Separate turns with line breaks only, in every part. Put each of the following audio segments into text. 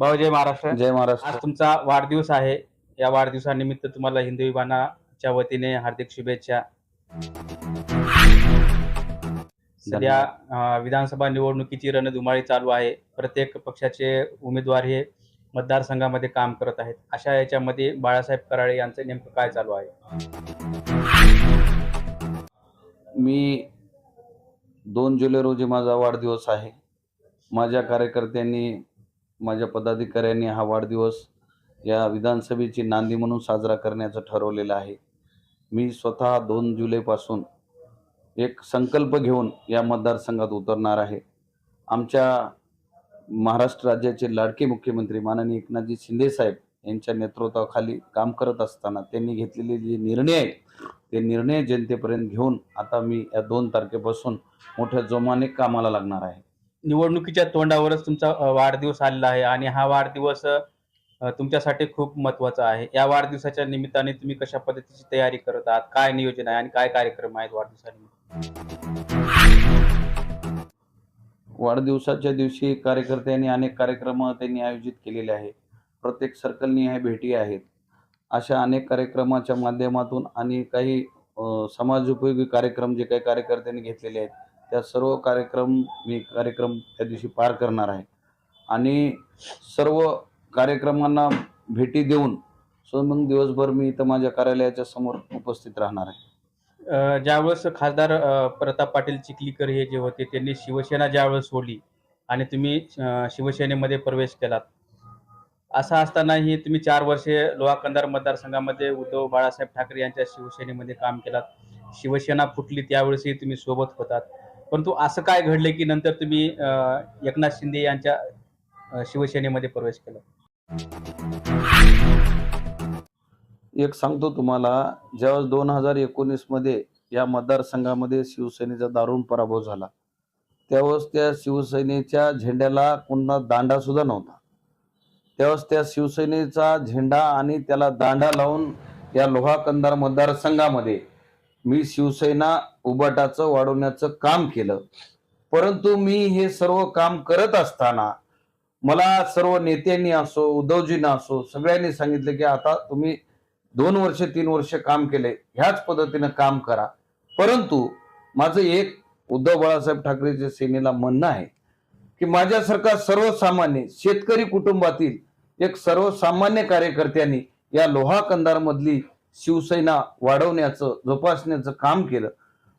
भाऊ जय महाराष्ट्र.
जय
आज
महाराष्ट्र
तुमचा वाढदिवस आहे. या वाढदिवसानिमित्त तुम्हाला हिंदू विभागाच्या वतीने हार्दिक शुभेच्छा. सध्या अं, विधानसभा निवडणुकीची रणधुमाळी चालू आहे. प्रत्येक पक्षाचे उमेदवार हे मतदारसंघामध्ये काम करत आहेत. अशा याच्यामध्ये बाळासाहेब कराळे यांचं नेमकं काय चालू आहे?
मी दोन जुलै रोजी माझा वाढदिवस आहे. माझ्या कार्यकर्त्यांनी माझ्या पदाधिकाऱ्यांनी हा वाढदिवस या विधानसभेची नांदी म्हणून साजरा करण्याचं ठरवलेलं आहे. मी स्वतः दोन जुलैपासून एक संकल्प घेऊन या मतदारसंघात उतरणार आहे. आमच्या महाराष्ट्र राज्याचे लाडके मुख्यमंत्री माननीय एकनाथजी शिंदेसाहेब यांच्या नेतृत्वाखाली काम करत असताना त्यांनी घेतलेले जे निर्णय आहेत ते निर्णय जनतेपर्यंत घेऊन आता मी या दोन तारखेपासून मोठ्या जोमाने कामाला लागणार आहे.
निवडणुकीच्या तोंडावरच तुमचा वाढदिवस आलेला आहे आणि हा वाढदिवस तुमच्यासाठी खूप महत्त्वाचा आहे. या वाढदिवसाच्या निमित्ताने तुम्ही कशा पद्धतीची तयारी करत आहात? काय नियोजन आहे आणि काय कार्यक्रम आहेत वाढदिवसानिमित्त?
वाढदिवसाच्या दिवशी कार्यकर्त्यांनी अनेक कार्यक्रम त्यांनी आयोजित केलेले आहे प्रत्येक सर्कलनी भेटी आहेत. अशा अनेक कार्यक्रमाच्या माध्यमातून आणि काही समाज समाजोपयोगी कार्यक्रम जे काही कार्यकर्त्यांनी घेतलेले आहेत त्या सर्व कार्यक्रम मी कार्यक्रम त्या दिवशी पार करणार आहे. आणि सर्व कार्यक्रमांना भेटी देऊन सो मग दिवसभर मी इथं माझ्या कार्यालयाच्या समोर उपस्थित राहणार आहे.
ज्यावेळेस खासदार अ, प्रताप पाटील चिखलीकर हे जे होते त्यांनी शिवसेना ज्यावेळेस सोडली आणि तुम्ही अ, शिवसेनेमध्ये प्रवेश केलात. असं असतानाही तुम्ही चार वर्षे लोहा कंधार मतदारसंघामध्ये उद्धव बाळासाहेब ठाकरे यांच्या शिवसेनेमध्ये काम केलात. शिवसेना फुटली त्यावेळेसही तुम्ही सोबत होतात. परंतु असं काय घडलं की नंतर तुम्ही एकनाथ शिंदे यांच्या शिवसेनेमध्ये प्रवेश केला?
एक सांगतो तुम्हाला ज्यावेळेस दोन हजार एकोणीसमध्ये या मतदारसंघामध्ये शिवसेनेचा दारुण पराभव झाला त्यावेळेस त्या शिवसेनेच्या झेंड्याला पुन्हा दांडा सुद्धा नव्हता. त्यावेळेस त्या शिवसेनेचा झेंडा आणि त्याला दांडा लावून या लोहा कंदार मतदारसंघामध्ये मी शिवसेना उबाटाचं वाढवण्याचं काम केलं. परंतु मी हे सर्व काम करत असताना मला सर्व नेत्यांनी असो उद्धवजींना असो सगळ्यांनी सांगितलं की आता तुम्ही दोन वर्ष तीन वर्ष काम केले ह्याच पद्धतीनं काम करा. परंतु माझं एक उद्धव बाळासाहेब ठाकरेच्या सेनेला म्हणणं आहे की माझ्यासारखा सर्वसामान्य शेतकरी कुटुंबातील एक सर्वसामान्य कार्यकर्त्यांनी या लोहा कंदारमधली शिवसेना वाढवण्याचं जोपासण्याचं काम केलं.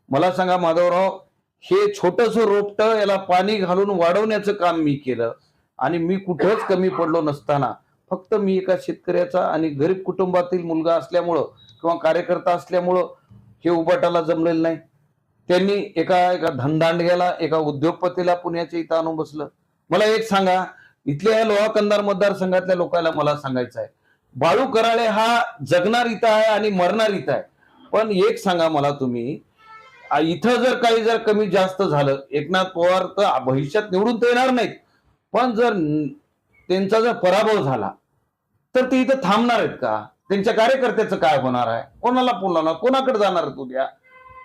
मला सांगा माधवराव हे छोटस रोपट याला पाणी घालून वाढवण्याचं काम मी केलं आणि मी कुठंच कमी पडलो नसताना फक्त मी एका शेतकऱ्याचा आणि गरीब कुटुंबातील मुलगा असल्यामुळं किंवा कार्यकर्ता असल्यामुळं हे उबाटाला जमलेलं नाही. त्यांनी एका एका धनदांडग्याला एका उद्योगपतीला पुण्याच्या इथं आणून बसलं. मला एक सांगा इथल्या या लोहा कंदार मतदारसंघातल्या लोकांना मला सांगायचं आहे. बाळू कराळे हा जगणार इथं आहे आणि मरणार इथं आहे. पण एक सांगा मला तुम्ही इथं जर काही जर कमी जास्त झालं एकनाथ पवार तर भविष्यात निवडून तर येणार नाहीत. पण जर त्यांचा जर पराभव झाला तर ते इथं थांबणार आहेत का? त्यांच्या कार्यकर्त्याचं काय होणार आहे? कोणाला बोलणार? कोणाकडे जाणार उद्या?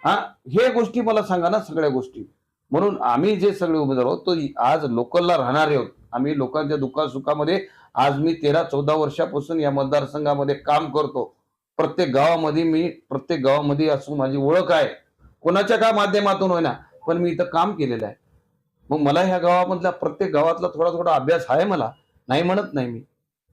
हा हे गोष्टी मला सांगा ना सगळ्या गोष्टी. म्हणून आम्ही जे सगळे उमेदवार आहोत तो आज लोकलला राहणारे आहोत. आम्ही लोकांच्या दुःखासुखामध्ये आज मी तेरा चौदा वर्षापासून या मतदारसंघामध्ये काम करतो. प्रत्येक गावामध्ये मी प्रत्येक गावामध्ये असून माझी ओळख आहे. कोणाच्या का माध्यमातून होईना पण मी इथं काम केलेलं आहे. मग मला ह्या गावामधला प्रत्येक गावातला थोडा थोडा अभ्यास आहे मला नाही म्हणत नाही मी.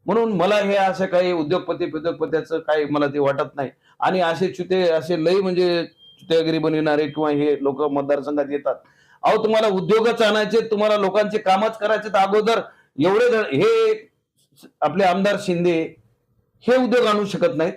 म्हणून मला हे असं काही उद्योगपती उद्योगपत्याचं काही मला ते वाटत नाही. आणि असे चुते असे लई म्हणजे चुतेगिरी बनविणारे किंवा हे लोक मतदारसंघात येतात. अहो तुम्हाला उद्योगच आणायचे तुम्हाला लोकांचे कामच करायचे तर अगोदर. एवढे हे आपले आमदार शिंदे हे उद्योग आणू शकत नाहीत.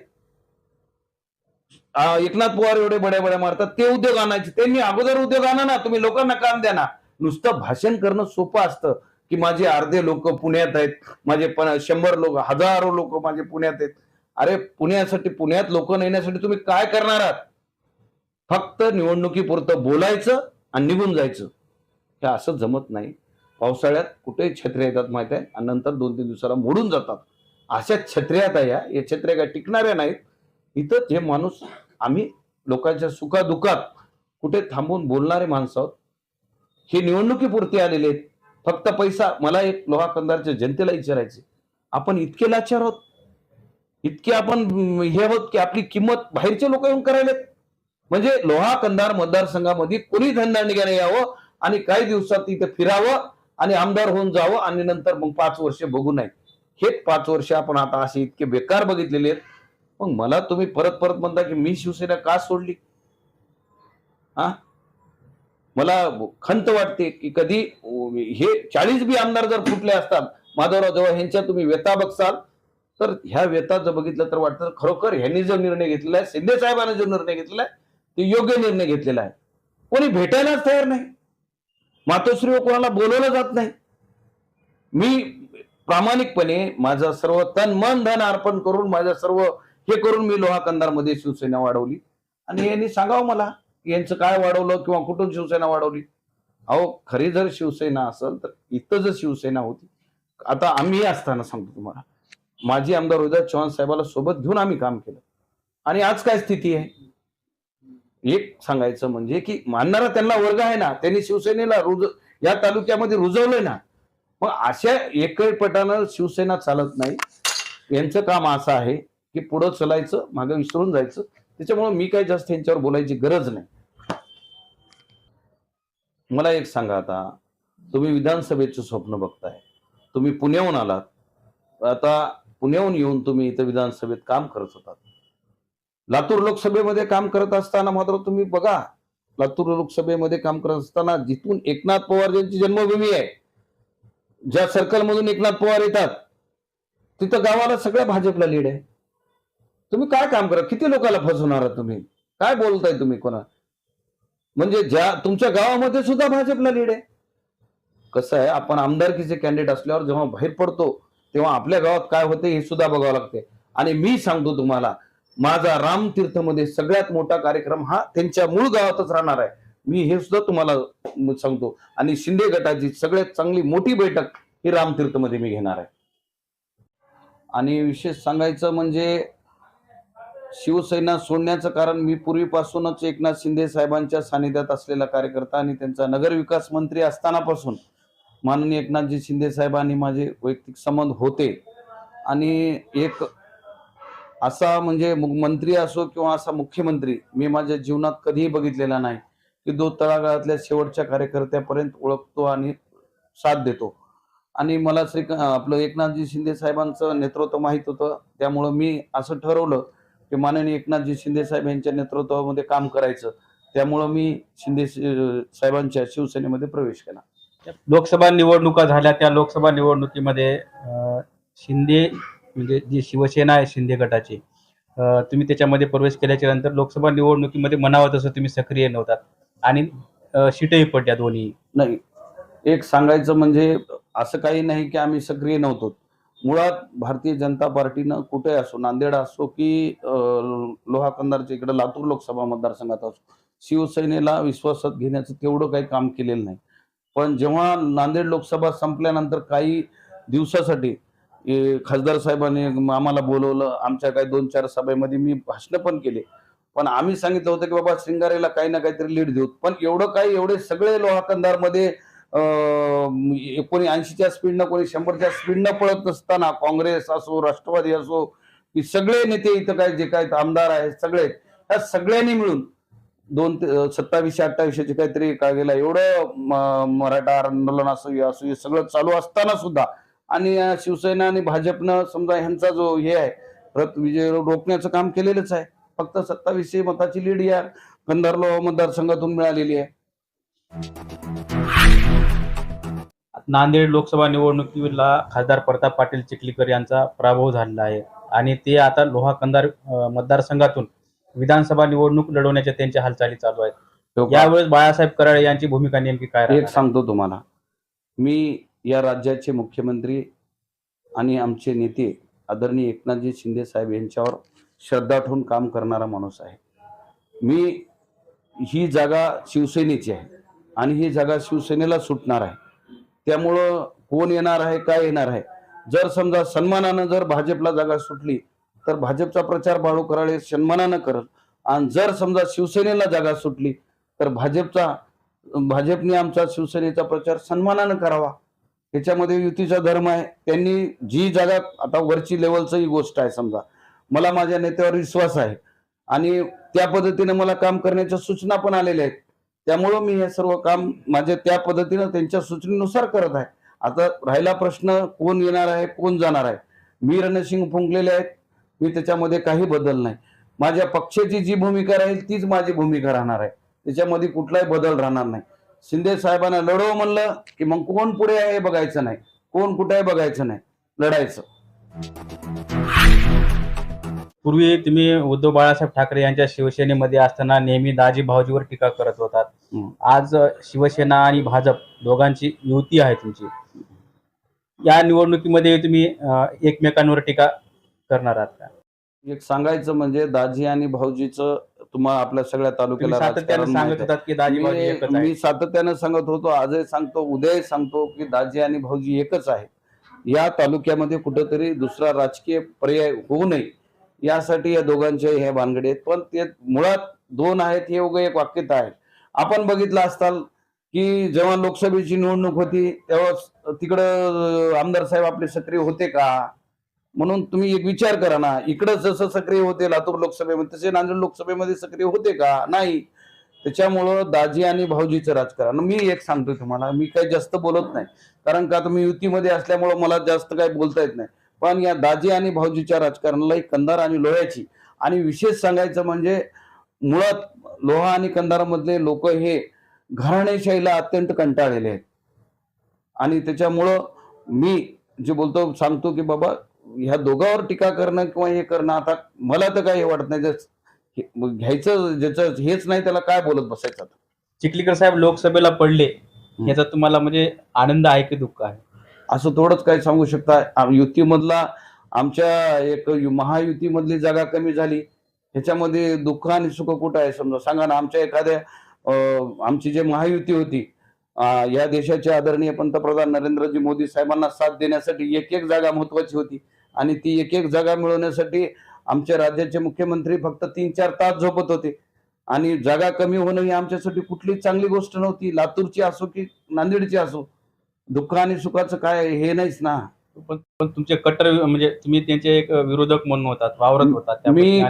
एकनाथ पवार एवढे बड्या बड्या मारतात ते उद्योग आणायचे. त्यांनी अगोदर उद्योग आणा ना तुम्ही लोकांना काम द्या ना. नुसतं भाषण करणं सोपं असतं की माझे अर्धे लोक पुण्यात आहेत माझे पण शंभर लोक हजारो लोक माझे पुण्यात आहेत. अरे पुण्यासाठी पुण्यात लोक नेण्यासाठी तुम्ही काय करणार आहात? फक्त निवडणुकीपुरतं बोलायचं आणि निघून जायचं. हे असं जमत नाही. पावसाळ्यात कुठे छत्र्या येतात माहीत आहे? आणि नंतर दोन तीन दिवसाला मोडून जातात. अशा छत्र्या आता या या छत्र्या काय टिकणाऱ्या नाहीत. इथं हे माणूस आम्ही लोकांच्या सुखादुखात कुठे थांबून बोलणारे माणसं आहोत हे निवडणुकीपुरती आलेले आहेत. फक्त पैसा मला एक लोहा कंदारच्या जनतेला विचारायचे आपण इतके लाचार आहोत? इतके आपण हे आहोत की आपली किंमत बाहेरचे लोक येऊन करायलेत? म्हणजे लोहा कंदार मतदारसंघामध्ये कोणी निघायला यावं आणि काही दिवसात इथे फिरावं? आणि आमदार होऊन जावं आणि नंतर मग पाच वर्ष बघू नये. हे पाच वर्ष आपण आता असे इतके बेकार बघितलेले आहेत. मग मला तुम्ही परत परत म्हणता की मी शिवसेना का सोडली? हा? मला खंत वाटते की कधी हे चाळीस बी आमदार जर फुटले असतात माधवराव जेव्हा ह्यांच्या तुम्ही व्यथा बघसाल तर ह्या व्यथा जर बघितलं तर वाटतं खरोखर ह्यांनी जो निर्णय घेतलेला आहे शिंदे साहेबांनी जो निर्णय घेतलेला आहे ते योग्य निर्णय घेतलेला आहे. कोणी भेटायलाच तयार नाही. मातोश्री कोणाला बोलवलं जात नाही. मी प्रामाणिकपणे माझं सर्व तन मन धन अर्पण करून माझं सर्व हे करून मी लोहा कंदारमध्ये शिवसेना वाढवली. आणि यांनी सांगावं मला यांचं काय वाढवलं किंवा कुठून शिवसेना वाढवली? अहो खरी जर शिवसेना असेल तर इथं जर शिवसेना होती आता आम्ही असताना सांगतो तुम्हाला माजी आमदार रोहिदास चव्हाण साहेबाला सोबत घेऊन आम्ही काम केलं. आणि आज काय स्थिती आहे? एक सांगायचं म्हणजे की मानणारा त्यांना वर्ग आहे ना त्यांनी शिवसेनेला रुज या तालुक्यामध्ये रुजवलंय ना मग अशा एकपटानं शिवसेना चालत नाही. यांचं काम असं आहे की पुढं चलायचं मागे विसरून जायचं. त्याच्यामुळे मी काय जास्त यांच्यावर बोलायची गरज नाही. मला एक सांगा आता तुम्ही विधानसभेचं स्वप्न बघताय. तुम्ही पुण्याहून आलात. आता पुण्याहून येऊन तुम्ही इथं विधानसभेत काम करत होतात. लातूर लोकसभेमध्ये काम करत असताना मात्र तुम्ही बघा लातूर लोकसभेमध्ये काम करत असताना जिथून एकनाथ पवार यांची जन्मभूमी आहे ज्या सर्कल मधून एकनाथ पवार येतात तिथं गावाला सगळ्या भाजपला लीड आहे. तुम्ही काय काम करा? किती लोकांना फसवणार आहात तुम्ही? काय बोलताय तुम्ही कोणा? म्हणजे ज्या तुमच्या गावामध्ये सुद्धा भाजपला लीड आहे. कसं आहे आपण आमदारकीचे कॅन्डिडेट असल्यावर जेव्हा बाहेर पडतो तेव्हा आपल्या गावात काय होते हे सुद्धा बघावं लागते. आणि मी सांगतो तुम्हाला माझा रामतीर्थमध्ये सगळ्यात मोठा कार्यक्रम हा त्यांच्या मूळ गावातच राहणार आहे. मी हे सुद्धा तुम्हाला सांगतो. आणि शिंदे गटाची सगळ्यात चांगली मोठी बैठक ही रामतीर्थमध्ये मी घेणार आहे. आणि विशेष सांगायचं म्हणजे शिवसेना सोडण्याचं कारण मी पूर्वीपासूनच एकनाथ शिंदे साहेबांच्या सानिध्यात असलेला कार्यकर्ता आणि त्यांचा नगरविकास मंत्री असतानापासून माननीय एकनाथजी शिंदे साहेबांनी माझे वैयक्तिक संबंध होते. आणि एक असा म्हणजे मंत्री असो किंवा असा मुख्यमंत्री मी माझ्या जीवनात कधीही बघितलेला नाही की जो तळागाळातल्या शेवटच्या कार्यकर्त्यापर्यंत ओळखतो आणि साथ देतो. आणि मला श्री आपलं एकनाथजी शिंदे साहेबांचं नेतृत्व माहीत होतं त्यामुळं मी असं ठरवलं की माननीय एकनाथजी शिंदे साहेब यांच्या नेतृत्वामध्ये काम करायचं. त्यामुळं मी शिंदे साहेबांच्या शिवसेनेमध्ये प्रवेश केला.
लोकसभा निवडणुका झाल्या त्या लोकसभा निवडणुकीमध्ये शिंदे म्हणजे जी शिवसेना आहे शिंदे गटाची तुम्ही त्याच्यामध्ये प्रवेश केल्याच्यानंतर लोकसभा निवडणुकीमध्ये म्हणावं तसं तुम्ही सक्रिय नव्हतात. आणि शिटही पडल्या दोन्ही.
नाही एक सांगायचं म्हणजे असं काही नाही की आम्ही सक्रिय नव्हतो. मुळात भारतीय जनता पार्टीनं कुठे असो नांदेड असो की लोहाकंदारच्या लोहा कंदारच्या इकडे लातूर लोकसभा मतदारसंघात असो शिवसेनेला विश्वासात घेण्याचं तेवढं काही काम केलेलं नाही. पण जेव्हा नांदेड लोकसभा संपल्यानंतर काही दिवसासाठी खासदार साहेबांनी आम्हाला बोलवलं. आमच्या काही दोन चार सभेमध्ये मी भाषणं पण केले. पण आम्ही सांगितलं होतं की बाबा श्रृंगारेला काही ना काहीतरी लीड देऊ. पण एवढं काही एवढे सगळे लोहा कंदारमध्ये कोणी ऐंशीच्या स्पीडनं कोणी शंभरच्या स्पीडनं पळत असताना काँग्रेस असो राष्ट्रवादी असो की सगळे नेते इथं काय जे काय आमदार आहेत सगळे ह्या सगळ्यांनी मिळून दोन ते सत्तावीसशे अठ्ठावीसशे काहीतरी काय गेला एवढं म- मराठा आंदोलन असो हे असो हे सगळं चालू असताना सुद्धा आणि शिवसेना आणि भाजपनं समजा ह्यांचा जो हे आहे रथ विजय रोखण्याचं काम केलेलंच आहे. फक्त सत्तावीसशे मताची लीड या कंधारलो मतदारसंघातून मिळालेली आहे.
नांदेड लोकसभा निवडणुकीला खासदार प्रताप पाटील चिखलीकर यांचा पराभव झालेला आहे. आणि ते आता लोहा कंदार अं, मतदारसंघातून विधानसभा निवडणूक लढवण्याच्या त्यांच्या हालचाली चालू आहेत. यावेळेस बाळासाहेब कराळे यांची भूमिका नेमकी काय
एक? सांगतो तुम्हाला. मी या राज्याचे मुख्यमंत्री आणि आमचे नेते आदरणीय एकनाथजी शिंदे साहेब यांच्यावर श्रद्धा ठेवून काम करणारा माणूस आहे. मी ही जागा शिवसेनेची आहे आणि ही जागा शिवसेनेला सुटणार आहे. त्यामुळं कोण येणार आहे काय येणार आहे? जर समजा सन्मानानं जर भाजपला जागा सुटली तर भाजपचा प्रचार बाळू कराळे सन्मानानं करत आणि जर समजा शिवसेनेला जागा सुटली तर भाजपचा भाजपने आमचा शिवसेनेचा प्रचार सन्मानानं करावा. त्याच्यामध्ये युतीचा धर्म आहे. त्यांनी जी जागा आता वरची लेवलचं ही गोष्ट आहे समजा. मला माझ्या नेत्यावर विश्वास आहे. आणि त्या पद्धतीने मला काम करण्याच्या सूचना पण आलेल्या आहेत. त्यामुळं मी हे सर्व काम माझ्या त्या पद्धतीनं त्यांच्या सूचनेनुसार करत आहे. आता राहिला प्रश्न कोण येणार आहे कोण जाणार आहे? मी रणसिंग फुंकलेले आहेत. मी त्याच्यामध्ये काही बदल नाही. माझ्या पक्षाची जी भूमिका राहील तीच माझी भूमिका राहणार आहे. त्याच्यामध्ये कुठलाही बदल राहणार नाही. शिंदे साहेबांना लढव म्हणलं की मग कोण पुढे आहे हे बघायचं नाही. कोण कुठे आहे बघायचं नाही. लढायचं.
पूर्वी तुम्ही उद्धव बाळासाहेब ठाकरे यांच्या शिवसेनेमध्ये असताना नेहमी दाजी भाऊजीवर टीका करत होतात. आज शिवसेना आणि भाजप दोघांची युती आहे तुमची. या निवडणुकीमध्ये तुम्ही एकमेकांवर टीका करणार आहात का?
एक सांगायचं म्हणजे दाजी आणि भाऊजीचं तुम्हाला आपल्या सगळ्या तालुक्याला
सातत्याने सांगत
आहे.
होतात की दाजी भाऊजी एकच
मी
आहे
सातत्यानं सांगत होतो आजही सांगतो उद्याही सांगतो की दाजी आणि भाऊजी एकच आहे या तालुक्यामध्ये कुठंतरी दुसरा राजकीय पर्याय होऊ नये. यासाठी या दोघांचे हे भानगडे आहेत. पण ते मुळात दोन आहेत हे उगं एक वाक्यता आहे. आपण बघितलं असताल की जेव्हा लोकसभेची निवडणूक होती तेव्हा तिकडं आमदार साहेब आपले सक्रिय होते का? म्हणून तुम्ही एक विचार करा ना इकडं जसं सक्रिय होते लातूर लोकसभेमध्ये तसे नांदेड लोकसभेमध्ये सक्रिय होते का? नाही. त्याच्यामुळं दाजी आणि भाऊजीचं राजकारण. मी एक सांगतोय तुम्हाला मी काही जास्त बोलत नाही. कारण का तुम्ही युतीमध्ये असल्यामुळं मला जास्त काही बोलता येत नाही. पण या दाजी आणि भाऊजीच्या राजकारणाला एक कंधार आणि लोह्याची. आणि विशेष सांगायचं म्हणजे मुळात लोहा आणि कंधारामधले लोक हे घराणेशाहीला अत्यंत कंटाळलेले आहेत. आणि त्याच्यामुळं मी जे बोलतो सांगतो की बाबा ह्या दोघांवर टीका करणं किंवा हे करणं आता मला तर काही वाटत नाही. जस- हे- घ्यायचं ज्याचं हेच नाही त्याला काय बोलत बसायचं आता?
चिखलीकर साहेब लोकसभेला पडले. याचा तुम्हाला म्हणजे आनंद आहे की दुःख आहे?
असं थोडंच काय सांगू शकता. आम- युतीमधला आमच्या एक यु- महायुतीमधली जागा कमी झाली. ह्याच्यामध्ये दुःख आणि सुख कुठं आहे? समजा सांगा ना आमच्या एखाद्या अं, आमची जे महायुती होती अं, या देशाचे आदरणीय पंतप्रधान नरेंद्रजी मोदी साहेबांना साथ देण्यासाठी एक एक जागा महत्वाची होती. आणि ती एक एक जागा मिळवण्यासाठी आमच्या राज्याचे मुख्यमंत्री फक्त तीन चार तास झोपत होते. आणि जागा कमी होणं ही आमच्यासाठी कुठलीच चांगली गोष्ट नव्हती. लातूरची असो की नांदेडची असो दुःख आणि सुखाचं काय हे नाहीच ना.
पण पण तुमचे कट्टर म्हणजे तुम्ही त्यांचे एक विरोधक म्हणून होतात वावरत होतात
मी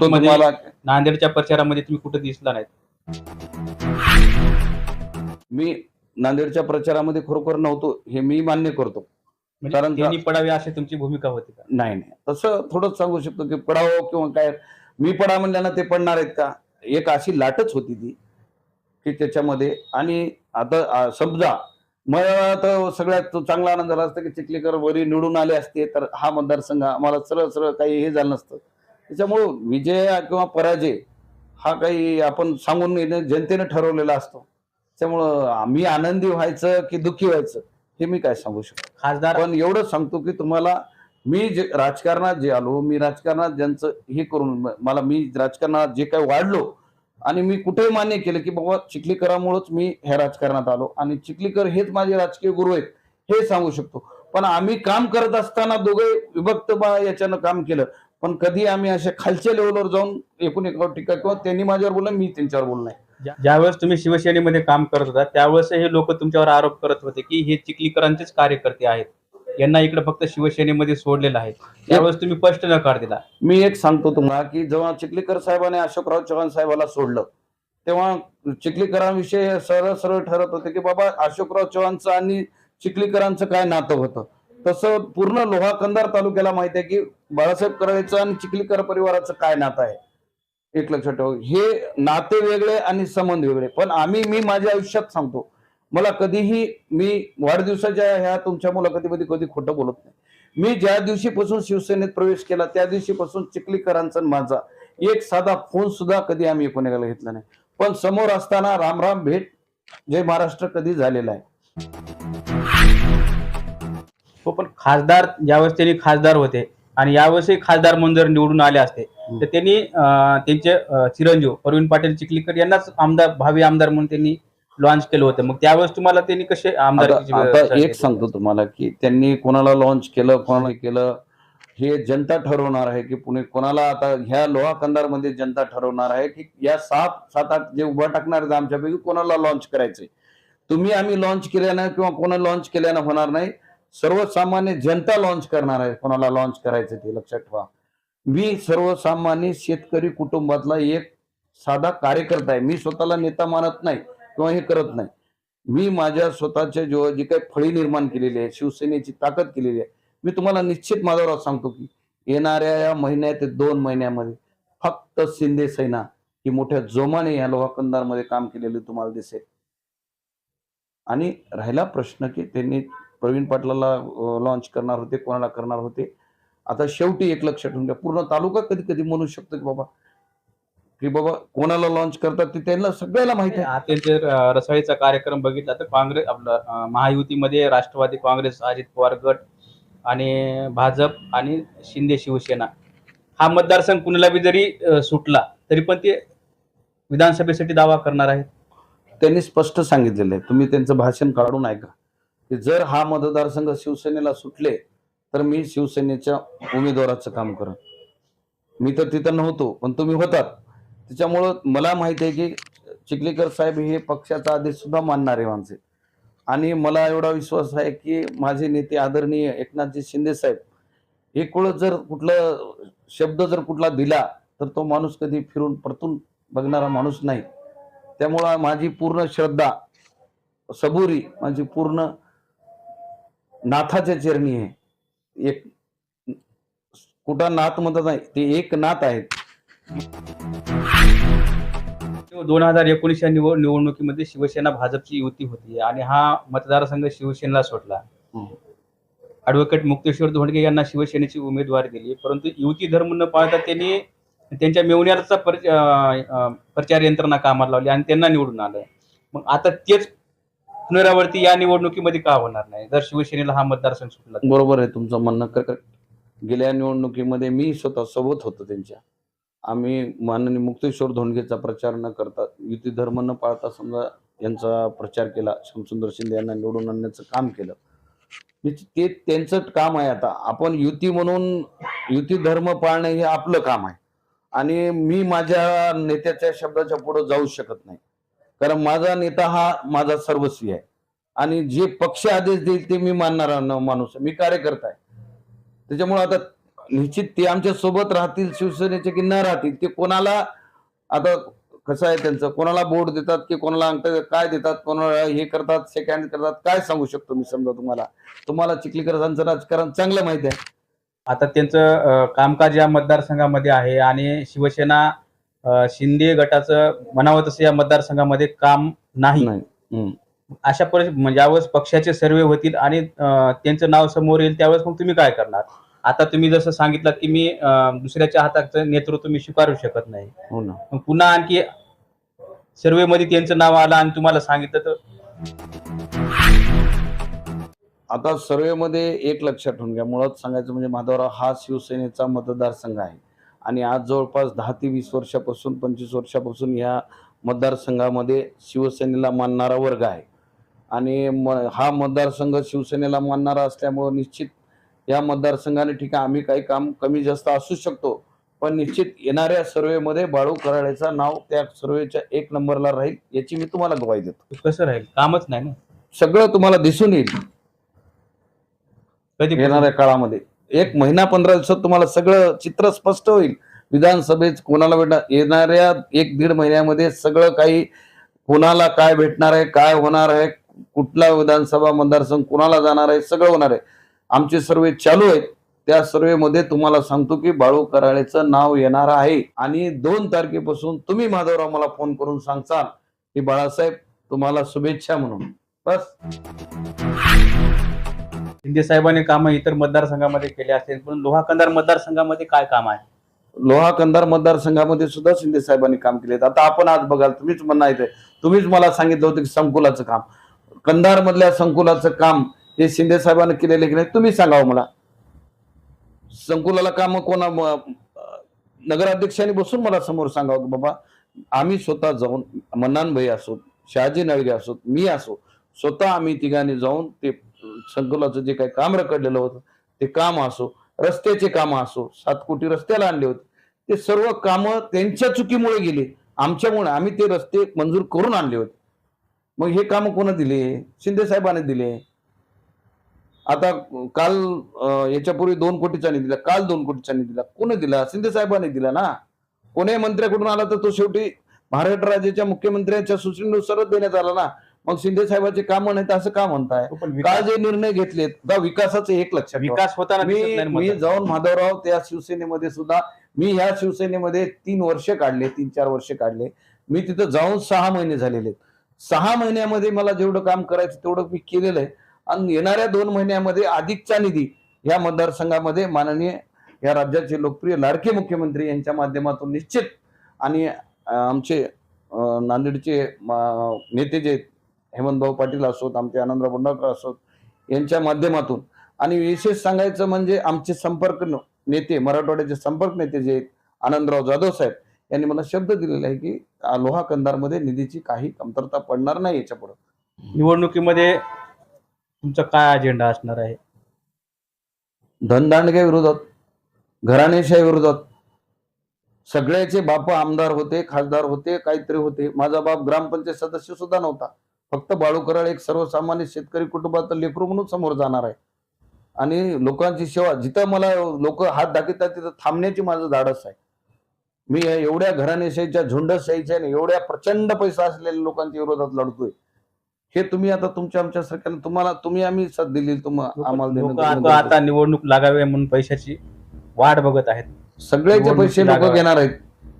तुम्हाला.
नांदेडच्या प्रचारामध्ये तुम्ही कुठे दिसला नाहीत
मी नांदेडच्या प्रचारामध्ये खरोखर नव्हतो हे मी मान्य करतो. कारण का-
त्यांनी पडावे अशी तुमची भूमिका होती का?
नाही नाही. तसं थोडंच सांगू शकतो की पडावं किंवा काय मी पडा म्हणल्यानं ते पडणार आहेत का? एक अशी लाटच होती ती की त्याच्यामध्ये. आणि आता समजा मला तर सगळ्यात तो चांगला आनंद झाला असता की चिखलीकर वरी निवडून आले असते तर हा मतदारसंघ आम्हाला सरळ सरळ काही हे झालं नसतं. त्याच्यामुळं विजय किंवा पराजय हा काही आपण सांगून जनतेने ठरवलेला असतो. त्यामुळं आम्ही आनंदी व्हायचं की दुःखी व्हायचं? हे मी काय सांगू शकतो?
खासदार
पण एवढंच सांगतो की तुम्हाला मी जे राजकारणात जे आलो मी राजकारणात ज्यांचं हे करून मला मी राजकारणात जे काय वाढलो आणि मी कुठेही मान्य केलं की बाबा चिखलीकरामुळेच मी ह्या राजकारणात आलो आणि चिखलीकर हेच माझे राजकीय गुरु आहेत हे सांगू शकतो. पण आम्ही काम करत असताना दोघे विभक्त बा याच्यानं काम केलं. पण कधी आम्ही अशा खालच्या लेवलवर जाऊन एकूण एकावर टीका किंवा त्यांनी माझ्यावर बोललं मी त्यांच्यावर बोललो नाही.
ज्यावेळेस तुम्ही शिवसेनेमध्ये काम करत होता त्यावेळेस हे लोक तुमच्यावर आरोप करत होते की हे चिखलीकरांचेच कार्यकर्ते आहेत. यांना इकडे फक्त शिवसेनेमध्ये सोडलेलं आहे. त्यावेळेस तुम्ही स्पष्ट नकार दिला.
मी एक सांगतो तुम्हाला की जेव्हा चिखलीकर साहेबांनी अशोकराव चव्हाण साहेबाला सोडलं तेव्हा चिखलीकरांविषयी सरळ सरळ ठरत होते की बाबा अशोकराव चव्हाणचं आणि चिखलीकरांचं काय नातं होतं. तसं पूर्ण लोहा कंधार तालुक्याला माहिती आहे की बाळासाहेब कराडेचं आणि चिखलीकर परिवाराचं काय नातं आहे. एक लक्षात ठेवा. हे नाते वेगळे आणि संबंध वेगळे. पण आम्ही मी माझ्या आयुष्यात सांगतो मला कधीही मी वाढदिवसाच्या ह्या तुमच्या मुलाखतीमध्ये कधी खोटं बोलत नाही. मी ज्या दिवशीपासून शिवसेनेत प्रवेश केला त्या दिवशीपासून चिखलीकरांचा माझा एक साधा फोन सुद्धा कधी आम्ही कोणाला घेतला नाही. पण समोर असताना रामराम भेट जय महाराष्ट्र कधी झालेला आहे.
हो पण खासदार ज्यावेळेस त्यांनी खासदार होते आणि यावेळेसही खासदार म्हणून जर निवडून आले असते तर त्यांनी त्यांचे चिरंजीव प्रवीण पाटील चिखलीकर यांनाच आमदार भावी आमदार म्हणून त्यांनी लॉन्च केलं होतं. मग त्यावेळेस तुम्हाला त्यांनी कसे आमदार
एक सांगतो तुम्हाला की त्यांनी कोणाला लॉन्च केलं कोणाला केलं हे जनता ठरवणार आहे की पुणे कोणाला आता ह्या लोहा कंदारमध्ये जनता ठरवणार आहे की या सात सात आठ जे उभा टाकणार आमच्यापैकी कोणाला लॉन्च करायचंय? तुम्ही आम्ही लॉन्च केल्यानं किंवा कोणा लॉन्च केल्यानं होणार नाही. सर्वसामान्य जनता लॉन्च करणार आहे कोणाला लॉन्च करायचं ते लक्षात ठेवा. मी सर्वसामान्य शेतकरी कुटुंबातला एक साधा कार्यकर्ता आहे. मी स्वतःला नेता मानत नाही किंवा हे करत नाही. मी माझ्या स्वतःच्या जो जी काही फळी निर्माण केलेली आहे शिवसेनेची ताकद केलेली आहे मी तुम्हाला निश्चित माझ्यावर सांगतो की येणाऱ्या या महिन्यात ते दोन महिन्यामध्ये फक्त शिंदे सेना ही मोठ्या जोमाने या लोहाकंदारमध्ये काम केलेली तुम्हाला दिसेल. आणि राहिला प्रश्न की त्यांनी प्रवीण पाटलाला लॉन्च करणार होते कोणाला करणार होते? आता शेवटी एक लक्ष ठेवून घ्या. पूर्ण तालुका कधी कधी म्हणू शकतो की बाबा की बाबा कोणाला लॉन्च करतात ते त्यांना सगळ्याला माहिती आहे.
आता जर रसाळीचा कार्यक्रम बघितला तर काँग्रेस आपलं महायुतीमध्ये राष्ट्रवादी काँग्रेस अजित पवार गट आणि भाजप आणि शिंदे शिवसेना. हा मतदारसंघ कुणाला बी जरी सुटला तरी पण ते विधानसभेसाठी दावा करणार आहेत.
त्यांनी स्पष्ट सांगितलेलं आहे. तुम्ही त्यांचं भाषण काढून ऐका. की जर हा मतदारसंघ शिवसेनेला सुटले तर मी शिवसेनेच्या उमेदवाराचं काम करत मी तर तिथं नव्हतो पण तुम्ही होतात. त्याच्यामुळं मला माहिती आहे की चिखलीकर साहेब हे पक्षाचा आदेश सुद्धा मानणारे माणसे आणि मला एवढा विश्वास आहे की माझे नेते आदरणीय एकनाथजी शिंदे साहेब हे कुळ जर कुठलं शब्द जर कुठला दिला तर तो माणूस कधी फिरून परतून बघणारा माणूस नाही. त्यामुळं माझी पूर्ण श्रद्धा सबुरी माझी पूर्ण नाथाच्या चरणी आहे. एक कुठं नाथ म्हणत नाही ते एक नाथ आहेत.
दोन हजार एकोणीस या निवड निवडणुकीमध्ये शिवसेना भाजपची युती होती आणि हा मतदारसंघ शिवसेनेला
हम्म.
ऍडव्होकेट मुक्तेश्वर धोंडगे यांना शिवसेनेची उमेदवारी दिली. परंतु युती धर्म न पाळता त्यांनी त्यांच्या मेवण्याचा प्रचार यंत्रणा कामाला लावली आणि त्यांना निवडून आलं. मग आता तेच पुनरावृत्ती या निवडणुकीमध्ये का होणार नाही? जर शिवसेनेला हा मतदारसंघ सुटला तर?
बरोबर आहे तुमचं म्हणणं. कर गेल्या निवडणुकीमध्ये मी स्वतः सोबत होतो त्यांच्या. आम्ही माननीय मुक्तेश्वर धोंडगेचा प्रचार न करता युती धर्म न पाळता समजा यांचा प्रचार केला श्यामसुंदर शिंदे यांना निवडून आणण्याचं काम केलं. ते त्यांचं काम आहे आता. आपण युती म्हणून युती धर्म पाळणे हे आपलं काम आहे. आणि मी माझ्या नेत्याच्या शब्दाच्या पुढे जाऊ शकत नाही. कारण माझा नेता हा माझा सर्वस्वी आहे. आणि जे पक्ष आदेश देईल ते मी मानणारा न माणूस मी कार्यकर्ता आहे. त्याच्यामुळे आता निश्चित ते आमच्यासोबत राहतील शिवसेनेचे की न राहतील ते कोणाला आता कसं आहे त्यांचं? कोणाला बोर्ड देतात की कोणाला अंक काय देतात? कोणाला हे करतात? सेकंड करतात? काय सांगू शकतो मी समजा तुम्हाला? तुम्हाला चिखलीकरांचं राजकारण चांगलं माहिती आहे.
आता त्यांचं कामकाज या मतदारसंघामध्ये आहे आणि शिवसेना अं, शिंदे गटाचं म्हणावं तसं या मतदारसंघामध्ये काम नाही.
नाही. हम्म.
अशा परिस्थिती ज्यावेळेस पक्षाचे सर्वे होतील आणि अं, त्यांचं नाव समोर येईल त्यावेळेस मग तुम्ही काय करणार? आता तुम्ही जसं सांगितलं की मी अं, दुसऱ्याच्या हाताचं नेतृत्व मी स्वीकारू शकत नाही.
हो ना.
मग पुन्हा आणखी सर्वे मध्ये त्यांचं नाव आलं आणि तुम्हाला सांगितलं तर?
आता सर्वेमध्ये एक लक्षात ठेवून घ्या. मुळात सांगायचं म्हणजे माधवराव हा शिवसेनेचा मतदारसंघ आहे. आणि आज जवळपास दहा ते वीस वर्षापासून पंचवीस वर्षापासून या मतदारसंघामध्ये शिवसेनेला मानणारा वर्ग आहे. आणि म हा मतदारसंघ शिवसेनेला मानणारा असल्यामुळं निश्चित या मतदारसंघाने ठीक आहे आम्ही काही काम कमी जास्त असू शकतो पण निश्चित येणाऱ्या सर्वेमध्ये बाळू कराळेचं नाव त्या सर्वेच्या एक नंबरला राहील याची मी तुम्हाला ग्वाही देतो.
कसं राहील? कामच नाही ना?
सगळं तुम्हाला दिसून येईल.
कधी
येणाऱ्या काळामध्ये. एक महिना पंधरा दिवसात तुम्हाला सगळं चित्र स्पष्ट होईल. विधानसभेत कोणाला भेटणार? येणाऱ्या एक दीड महिन्यामध्ये सगळं काही कोणाला काय भेटणार आहे काय होणार आहे कुठला विधानसभा मतदारसंघ कोणाला जाणार आहे सगळं होणार आहे. आमचे सर्वे चालू आहेत. त्या सर्वेमध्ये तुम्हाला सांगतो की बाळू कराळेचं नाव येणार आहे. आणि दोन तारखेपासून तुम्ही माधवराव मला फोन करून सांगचाल की बाळासाहेब तुम्हाला शुभेच्छा म्हणून. बस.
शिंदे साहेबांनी कामं इतर मतदारसंघामध्ये केले असतील पण लोहा कंधार मतदारसंघामध्ये काय काम आहे?
लोहा कंधार मतदारसंघामध्ये सुद्धा शिंदे साहेबांनी काम केले आता आपण आज बघाल तुम्हीच म्हणणं इथे तुम्हीच मला सांगितलं होतं की संकुलाचं काम. कंधार मधल्या संकुलाचं काम हे शिंदे साहेबांनी केलेले की नाही तुम्ही सांगावं मला. संकुलाला काम कोणा नगराध्यक्षांनी बसून मला समोर सांगावं की बाबा आम्ही स्वतः जाऊन मन्नान भाई असोत शहाजी नळगे असोत मी असो स्वतः आम्ही तिघांनी जाऊन ते संकुलाचं जे काही काम रखडलेलं होतं ते काम असो रस्त्याचे काम असो सात कोटी रस्त्याला आणले होते. ते सर्व कामं त्यांच्या चुकीमुळे गेली. आमच्यामुळे आम्ही ते रस्ते मंजूर करून आणले होते. मग हे काम कोण दिले? शिंदे साहेबांनी दिले. आता काल याच्यापूर्वी दोन कोटीचा निधी दिला काल दोन कोटीचा निधी दिला. कोण दिला? शिंदे साहेबांनी दिला ना? कोणी मंत्र्याकडून आला तर तो शेवटी महाराष्ट्र राज्याच्या मुख्यमंत्र्यांच्या सूचनेनुसारच देण्यात आला ना? मग शिंदे साहेबांचे काम तर असं का म्हणताय
हो, पण
का
विकास
जे निर्णय घेतलेत का विकासाचे एक लक्षात ठेवा.
विकास होताना
मी मी. जाऊन माधवराव त्या शिवसेनेमध्ये सुद्धा मी ह्या शिवसेनेमध्ये तीन वर्ष काढले तीन चार वर्ष काढले मी तिथं जाऊन सहा महिने झालेले. सहा महिन्यामध्ये मला जेवढं काम करायचं तेवढं मी केलेलं आहे आणि येणाऱ्या दोन महिन्यामध्ये अधिकचा निधी या मतदारसंघामध्ये माननीय या राज्याचे लोकप्रिय लाडके मुख्यमंत्री यांच्या माध्यमातून निश्चित आणि आमचे नांदेडचे नेते जे आहेत, हेमंतभाऊ पाटील असोत आमचे आनंदराव भंडारकर असोत यांच्या माध्यमातून. आणि विशेष सांगायचं म्हणजे आमचे संपर्क नेते मराठवाड्याचे संपर्क नेते जे आनंदराव जाधव साहेब यांनी मला शब्द दिलेला आहे की लोहा कंधारमध्ये निधीची काही कमतरता पडणार नाही याच्यापुढे
निवडणुकीमध्ये तुमचा काय अजेंडा असणार आहे?
धनदांडग्या विरोधात घराणेशाही विरोधात सगळ्याचे बाप आमदार होते खासदार होते काहीतरी होते. माझा बाप ग्रामपंचायत सदस्य सुद्धा नव्हता. फक्त बाळू कराड एक सर्वसामान्य शेतकरी कुटुंबात लेकरू म्हणून समोर जाणार आहे. आणि लोकांची सेवा जिथं मला लोक हात दाखवतात तिथं थांबण्याची माझं धाडस आहे. मी एवढ्या घराणेशाहीच्या झुंडशाहीच्या आणि एवढ्या प्रचंड पैसा असलेल्या लोकांच्या विरोधात लढतोय. हे तुम्ही आता तुमच्या आमच्या सारख्या तुम्हाला तुम्ही आम्ही साथ दिली तुम्हाला आम्हाला
आता निवडणूक लागावे म्हणून पैशाची वाट बघत आहेत.
सगळ्याचे पैसे लोक. घेणार आहेत.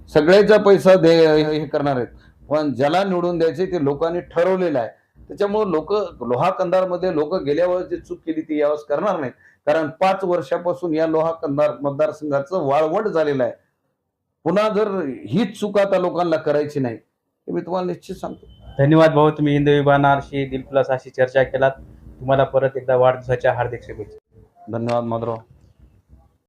सगळ्याचा पैसा दे हे करणार आहेत. पण ज्याला निवडून द्यायचे ते लोकांनी ठरवलेलं आहे. त्याच्यामुळे लोक लोहा कंधारमध्ये लोक गेल्या वेळेस जे चूक केली ती यावेळेस करणार नाहीत. कारण पाच वर्षापासून या लोहा कंधार मतदारसंघाचं वाळवंट झालेलं आहे. पुन्हा जर हीच चूक आता लोकांना करायची नाही हे मी तुम्हाला निश्चित सांगतो.
धन्यवाद भाऊ तुम्ही हिंद विभागाशी दिलप्लस अशी चर्चा केलात. तुम्हाला परत एकदा वाढदिवसाच्या हार्दिक शुभेच्छा.
धन्यवाद माधवराव